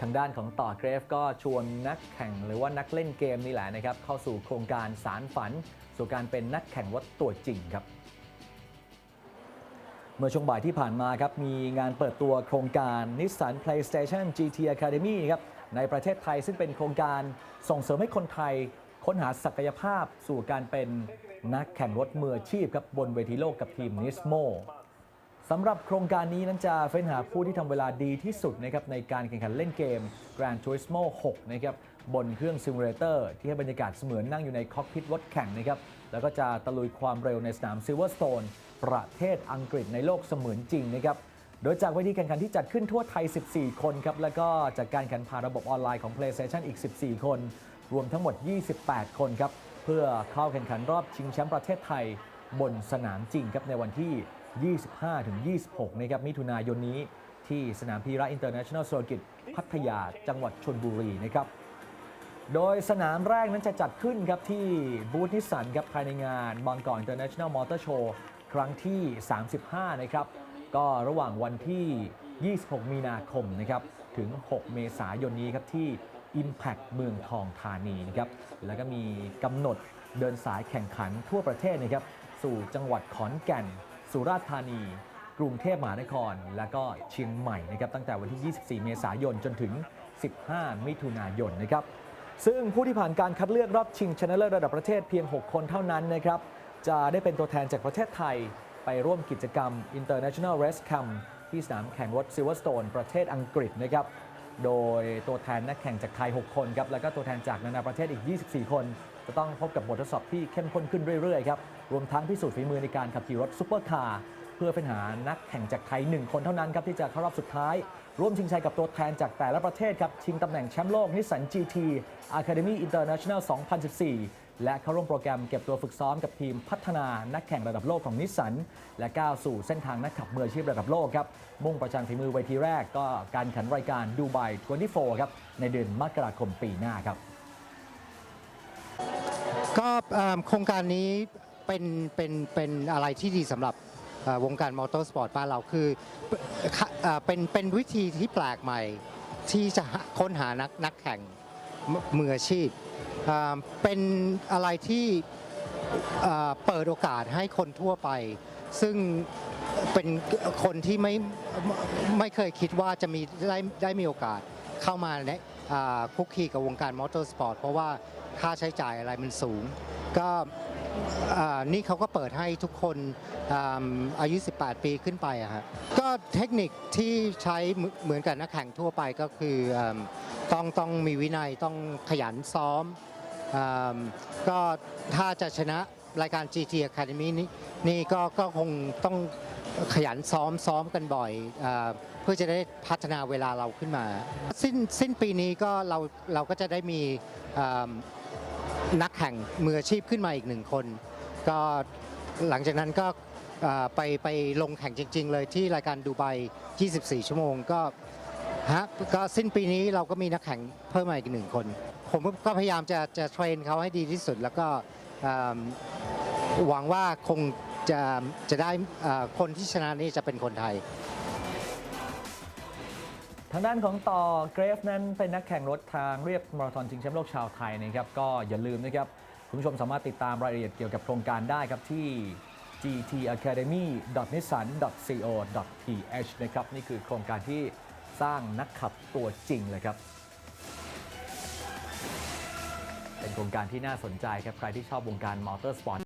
ทางด้านของต่อเกรฟก็ชวนนักแข่งหรือว่านักเล่นเกมนี่แหละนะครับ เข้าสู่โครงการสารฝัน สู่การเป็นนักแข่งรถตัวจริงครับ เมื่อช่วงบ่ายที่ผ่านมาครับ มีงานเปิดตัวโครงการ Nissan PlayStation GT Academy ครับในประเทศไทยซึ่งเป็นโครงการส่งเสริมให้คนไทย ค้นหาศักยภาพสู่การเป็นนักแข่งรถมืออาชีพครับบนเวทีโลกกับทีม Nismo สำหรับโครงการนี้นั้นจะเฟ้นหาผู้ที่ทำเวลาดีที่สุดนะครับในการแข่งขันเล่นเกม Grand Turismo 6 นะครับบนเครื่องซิมูเลเตอร์ที่ให้บรรยากาศเสมือนนั่งอยู่ในคอกพิทรถแข่งนะครับแล้วก็จะตะลุยความเร็วในสนาม Silverstone ประเทศอังกฤษในโลกเสมือนจริงนะครับโดยจากเวทีแข่งขันที่จัดขึ้นทั่วไทย 14 คนครับแล้วก็จากการแข่งผ่านระบบออนไลน์ของ PlayStation อีก 14 คน รวมทั้งหมด 28 คนครับเพื่อเข้าแข่งขันรอบชิงแชมป์ประเทศไทย บนสนามจริงครับในวันที่ 25-26 นะครับมิถุนายนนี้ที่สนามพีระอินเตอร์เนชั่นแนลสุรกิจพัทยาจังหวัดชนบุรีนะครับ โดยสนามแรกนั้นจะจัดขึ้นครับที่บูธนิสสันครับภายในงานบางกอก International Motor Show ครั้งที่ 35 นะครับ ก็ระหว่างวันที่ 26 มีนาคมนะครับถึง 6 เมษายนนี้ครับที่ Impact เมืองทองธานีนะครับแล้วก็มีกำหนดเดินสายแข่งขันทั่วประเทศนะครับ สู่จังหวัดขอนแก่น สุราษฎร์ธานี กรุงเทพมหานคร และก็เชียงใหม่นะครับตั้งแต่วันที่ 24 เมษายนจนถึง 15 มิถุนายนนะครับซึ่งผู้ที่ผ่านการคัดเลือกรอบชิงชนะเลิศระดับประเทศเพียง 6 คนเท่านั้นนะครับจะได้เป็นตัวแทนจากประเทศไทย ไปร่วมกิจกรรม International Race Camp ที่สนามแข่งรถ Silverstone ประเทศอังกฤษนะครับ โดยตัวแทนนักแข่งจากไทย 6 คนครับ แล้วก็ตัวแทนจากนานาประเทศอีก 24 คน จะต้องพบกับบททดสอบที่เข้มข้นขึ้นเรื่อยๆครับ รวมทั้งพิสูจน์ฝีมือในการขับขี่รถซุปเปอร์คาร์ เพื่อเป็นหานักแข่งจากไทย 1 คนเท่านั้นครับที่จะเข้ารอบสุดท้าย ร่วมชิงชัยกับตัวแทนจากแต่ละประเทศครับ ชิงตำแหน่งแชมป์โลกนิสสัน GT Academy International 2014 และเข้าร่วมโปรแกรมเก็บตัวฝึกซ้อมกับทีมพัฒนานักแข่งระดับโลกของนิสสันและก้าวสู่เส้นทางนักขับมืออาชีพระดับโลกครับมุ่งประชันฝีมือเวทีแรกก็การแข่งรายการดูไบ24ครับในเดือนมกราคมปีหน้าครับก็โครงการนี้เป็นเป็นเป็นอะไรที่ดีสำหรับ วงการมอเตอร์สปอร์ตบ้านเราคือเป็นเป็นวิธีที่แปลกใหม่ ที่จะค้นหานักนักแข่งมืออาชีพ เป็นอะไรที่เปิดโอกาสให้คนทั่วไป ซึ่งเป็นคนที่ไม่ไม่เคยคิดว่าจะมีได้ได้มีโอกาสเข้ามาในคุกคีกับวงการมอเตอร์สปอร์ตเพราะว่าค่าใช้จ่ายอะไรมันสูง ก็ อ่านี่เขาก็เปิดให้ทุกคนอ่าอายุ 18 ปีขึ้นไปอะฮะก็เทคนิคที่ใช้เหมือนเหมือนกับนักแข่งทั่วไปก็คืออ่าต้องต้องมีวินัยต้องขยันซ้อมอ่าก็ถ้าจะชนะรายการ GT Academy นี้นี่ก็ก็คงต้องขยันซ้อมซ้อมกันบ่อยอาเพื่อจะได้พัฒนาเวลาเราขึ้นมา สิ้นสิ้นปีนี้ก็เราเราก็จะได้มีอ่า นักแข่งมืออาชีพขึ้นมาอีกหนึ่งคน ก็หลังจากนั้นก็ไปไปลงแข่งจริง ๆ เลยที่รายการดูไบ 24 ชั่วโมงก็ฮะก็สิ้นปีนี้เราก็มีนักแข่งเพิ่มมาอีกหนึ่งคน ผมก็พยายามจะจะเทรนเขาให้ดีที่สุด แล้วก็หวังว่าคงจะจะได้คนที่ชนะนี่จะเป็นคนไทย ทางด้านของต่อเกรฟนั้นเป็นนักแข่งรถทางเรียบมาราธอนชิงแชมป์โลกชาวไทยนะครับก็อย่าลืมนะครับคุณผู้ชมสามารถติดตามรายละเอียดเกี่ยวกับโครงการได้ครับที่ gtacademy.nissan.co.th นะครับนี่คือโครงการที่สร้างนักขับตัวจริงเลยครับ เป็นโครงการที่น่าสนใจครับใครที่ชอบวงการมอเตอร์สปอร์ต